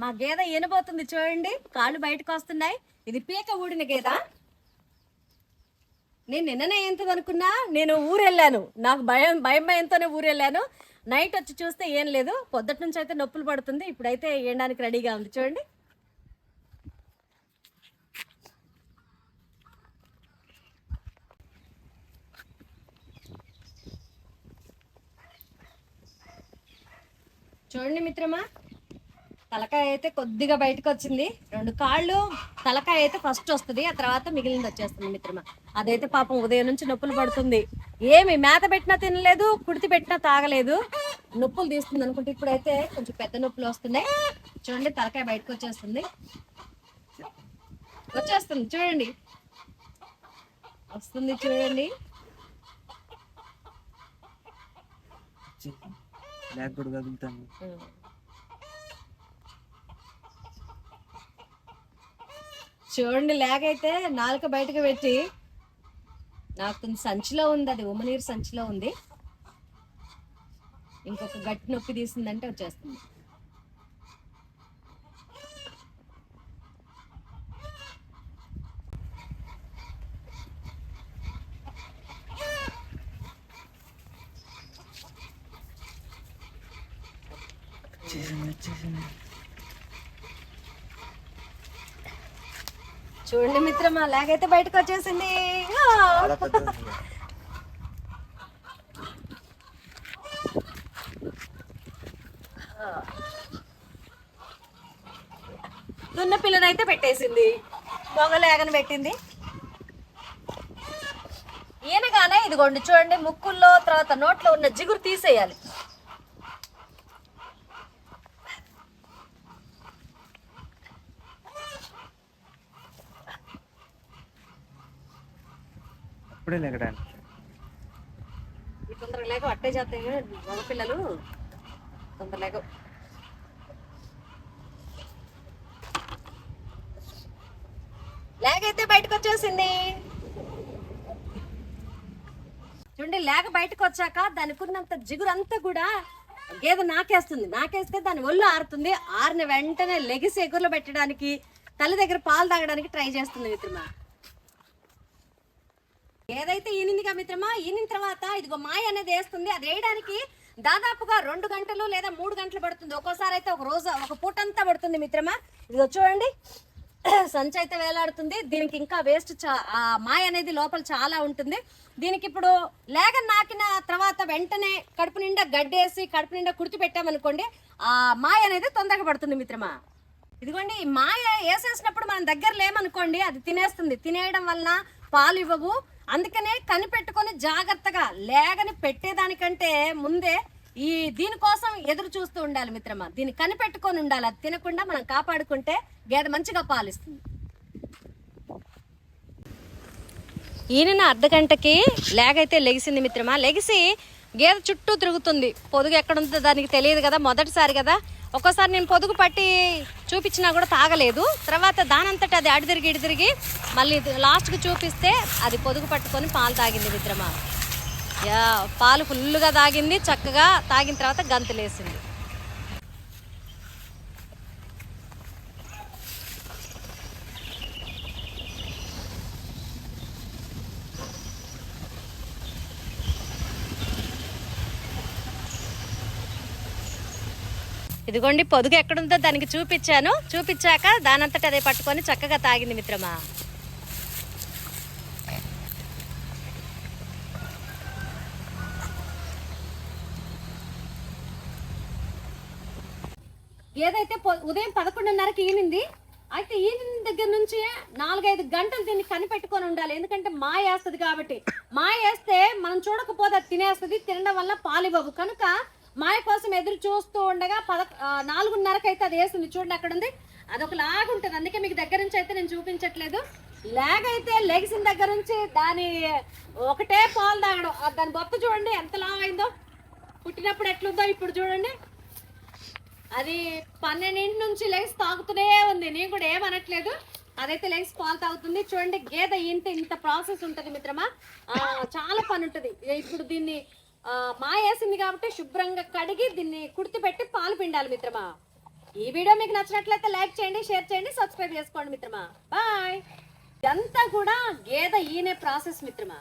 మా గేద ఎనబోతుంది చూడండి. కాళ్ళు బయటకు వస్తున్నాయి. ఇది పీక ఊడిన గేద. నేను నిన్ననే ఎంత నేను ఊరు వెళ్ళాను నాకు భయం భయం భయంతోనే ఊరెళ్ళాను. నైట్ వచ్చి చూస్తే ఏం లేదు. పొద్దుట నుంచి అయితే నొప్పులు పడుతుంది. ఇప్పుడైతే వేయడానికి రెడీగా ఉంది. చూడండి. చూడండి మిత్రమా. తలకాయ అయితే కొద్దిగా బయటకు వచ్చింది రెండు కాళ్ళు తలకాయ అయితే ఫస్ట్ వస్తుంది. ఆ తర్వాత మిగిలింది వచ్చేస్తుంది మిత్రమా. అదైతే పాపం ఉదయం నుంచి నొప్పులు పడుతుంది. ఏమి మేత పెట్టినా తినలేదు కుడితి పెట్టినా తాగలేదు. నొప్పులు తీస్తుంది అనుకుంటే ఇప్పుడైతే కొంచెం పెద్ద నొప్పులు వస్తున్నాయి. చూడండి తలకాయ బయటకు వచ్చేస్తుంది వచ్చేస్తుంది చూడండి. వస్తుంది చూడండి. కూడా చూడండి లేకైతే నాలుక బయటకు పెట్టి నాకు కొంచెం సంచిలో ఉంది అది ఉమ్మనీరు సంచిలో ఉంది. ఇంకొక గట్టి నొప్పి తీసిందంటే వచ్చేస్తుంది. వచ్చేసింది వచ్చేసింది చూడండి మిత్రమా లేకైతే బయటకు వచ్చేసింది. దున్న పిల్లనైతే పెట్టేసింది. మొగ లేగని పెట్టింది. ఈయనగానే ఇదిగోండి చూడండి ముక్కుల్లో తర్వాత నోట్లో ఉన్న జిగురు తీసేయాలి. ఇప్పుడే లెగడానికి తొందరగా లేక అట్టే చేస్తాయి మగ పిల్లలు తొందర లేక లేకైతే బయటకు వచ్చేసింది. చూడండి లేక బయటకు వచ్చాక దానికి ఉన్నంత జిగురంతా కూడా గేదె నాకేస్తుంది. నాకేస్తే దాని ఒళ్ళు ఆరుతుంది. ఆరిన వెంటనే లెగిసి ఎగురులో పెట్టడానికి తల్లి దగ్గర పాలు తాగడానికి ట్రై చేస్తుంది మిత్రమా. ఏదైతే ఈనిందిగా మిత్రమా ఈనిన తర్వాత ఇదిగో మాయ అనేది వేస్తుంది. అది వేయడానికి దాదాపుగా రెండు గంటలు లేదా మూడు గంటలు పడుతుంది. ఒక్కోసారి అయితే ఒక రోజు ఒక పూట అంతా పడుతుంది మిత్రమా. ఇదిగో చూడండి. సంచి అయితే వేలాడుతుంది. దీనికి ఇంకా వేస్ట్ చా మాయ అనేది లోపల చాలా ఉంటుంది. దీనికి ఇప్పుడు లేగ నాకిన తర్వాత వెంటనే కడుపు నిండా గడ్డేసి కడుపు నిండా కుడితి పెట్టామనుకోండి ఆ మాయ అనేది తొందరగా పడుతుంది మిత్రమా. ఇదిగోండి ఈ మాయ వేసేసినప్పుడు మనం దగ్గర లేమనుకోండి అది తినేస్తుంది. తినేయడం వలన పాలు ఇవ్వవు అందుకనే కనిపెట్టుకొని జాగ్రత్తగా లేగని పెట్టేదానికంటే ముందే ఈ దీనికోసం ఎదురు చూస్తూ ఉండాలి మిత్రమా. దీన్ని కనిపెట్టుకొని ఉండాలి. అది తినకుండా మనం కాపాడుకుంటే గేదె మంచిగా పాలిస్తుంది. ఈయన అర్ధ గంటకి లేగైతే లెగిసింది మిత్రమా. లెగిసి గేదె చుట్టూ తిరుగుతుంది. పొదుగు ఎక్కడ ఉందో దానికి తెలియదు కదా. మొదటిసారి కదా ఒక్కోసారి నేను పొదుగు పట్టి చూపించినా కూడా తాగలేదు. తర్వాత దానంతట అది అడి తిరిగి ఇడి తిరిగి మళ్ళీ లాస్ట్కి చూపిస్తే అది పొదుగు పట్టుకొని పాలు తాగింది మిత్రమా యా పాలు ఫుల్గా తాగింది చక్కగా తాగిన తర్వాత గంతులేసింది. ఇదిగోండి పొదుగు ఎక్కడుందో దానికి చూపించాను. చూపించాక దానంతట అదే పట్టుకొని చక్కగా తాగింది మిత్రమా. ఏదైతే పొ- ఉదయం పదకొండున్నరకి ఈనింది అయితే ఈనిన దగ్గర నుంచి నాలుగైదు గంటలు దీన్ని కనిపెట్టుకొని ఉండాలి. ఎందుకంటే మా వేస్తుంది కాబట్టి. మా వేస్తే మనం చూడకపోతే అది తినేస్తుంది తినడం వల్ల పాలివ్వవు. కనుక మాయ కోసం ఎదురు చూస్తూ ఉండగా పద నాలుగున్నరకు అయితే అది వేస్తుంది చూడండి అక్కడ ఉంది అదొక లాగా ఉంటుంది. అందుకే మీకు దగ్గర నుంచి అయితే నేను చూపించట్లేదు. లాగ్ అయితే లెగిసిన దగ్గర నుంచి దాని ఒకటే పాలు తాగడం. దాని బొత్త చూడండి ఎంత లాగ్ అయిందో. పుట్టినప్పుడు ఎట్లుందో ఇప్పుడు చూడండి. అది పన్నెండింటి నుంచి లెగ్స్ తాగుతూనే ఉంది. నేను కూడా ఏమనట్లేదు. అదైతే లెగ్స్ పాలు తాగుతుంది. చూడండి గేదె ఇంత ఇంత ప్రాసెస్ ఉంటుంది మిత్రమా. చాలా పని ఉంటుంది. ఇప్పుడు దీన్ని మాయేసింది కాబట్టి శుభ్రంగా కడిగి దీన్ని కుడితి పెట్టి పాలు పిండాలి మిత్రమా. ఈ వీడియో మీకు నచ్చినట్లయితే లైక్ చేయండి షేర్ చేయండి సబ్స్క్రైబ్ చేసుకోండి మిత్రమా. బాయ్. ఇదంతా కూడా గేదె ఈనే ప్రాసెస్ మిత్రమా.